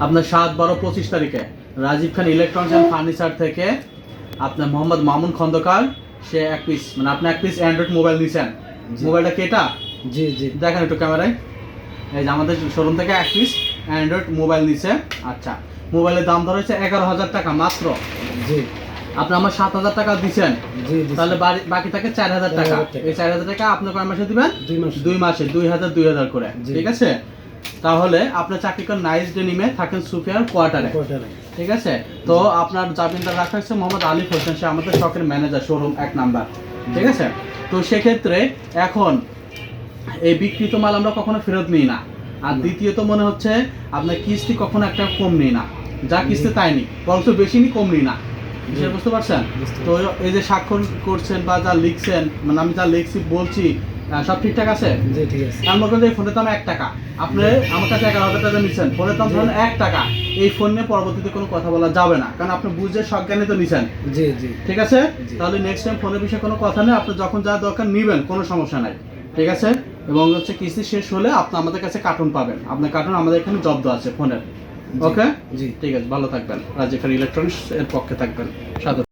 আপনার সাত বারো পঁচিশ তারিখে Rajiv Khan electronics and furniture থেকে আপনার মোহাম্মদ মামুন খন্দকার সে এক পিস মানে আপনি এক পিস অ্যান্ড্রয়েড মোবাইল নিয়েছেন মোবাইলটা কেটা জি জি। দেখেন একটু ক্যামেরায় এই যে আমাদের শোরুম থেকে এক পিস অ্যান্ড্রয়েড মোবাইল নিছে। আচ্ছা মোবাইলের দাম ধরা হচ্ছে এগারো হাজার টাকা মাত্র। জি। আপনি আমার সাত হাজার টাকা দিচ্ছেন তাহলে বাকি থাকে চার হাজার টাকা। এই চার হাজার টাকা আপনি কয় মাসে দিবেন? দুই মাস। দুই মাসে দুই হাজার দুই হাজার করে। ঠিক আছে? তাহলে আপনার চাকরি করেন নাইস ডেনিমে থাকেন সুফিয়ার কোয়ার্টারে। ঠিক আছে? তো আপনার জামিনদার রাখা হচ্ছে মোহাম্মদ আলিফ হোসেন সে আমাদের শখের ম্যানেজার শোরুম এক নাম্বার। ঠিক আছে? তো সেক্ষেত্রে এখন এই বিকৃত মাল আমরা কখনো ফেরত নিই না। আর দ্বিতীয়ত মনে হচ্ছে আপনার কিস্তি কখনো একটা কম নিই না। যা কিস্তি তাই নি বরঞ্চ বেশি নি কম নিই না। বুঝতে পারছেন? তো এই যে স্বাক্ষর করছেন বা যা লিখছেন মানে আমি যা লিখছি বলছি সব ঠিকঠাক আছে? জি ঠিক আছে। আমি করেন যে এই ফোনের দাম এক টাকা। আপনি আমার কাছে এগারো হাজার টাকা নিচ্ছেন। ফোনের দাম ধরেন এক টাকা। এই ফোন নিয়ে পরবর্তীতে কোনো কথা বলা যাবে না। কারণ আপনি বুঝে সজ্ঞানে তো নিছেন। জি জি। ঠিক আছে? তাহলে নেক্সট টাইম ফোনের বিষয়ে কোনো কথা নেই। আপনি যখন যা দরকার নিবেন কোনো সমস্যা নাই। ঠিক আছে? এবং হচ্ছে কিস্তি শেষ হলে আপনি আমাদের কাছে কার্টুন পাবেন। আপনার কার্টুন আমাদের এখানে জব্দ আছে ফোনের। ওকে জি। ঠিক আছে ভালো থাকবেন। রাজিকার ইলেকট্রনিক্স এর পক্ষে থাকবেন। সাথে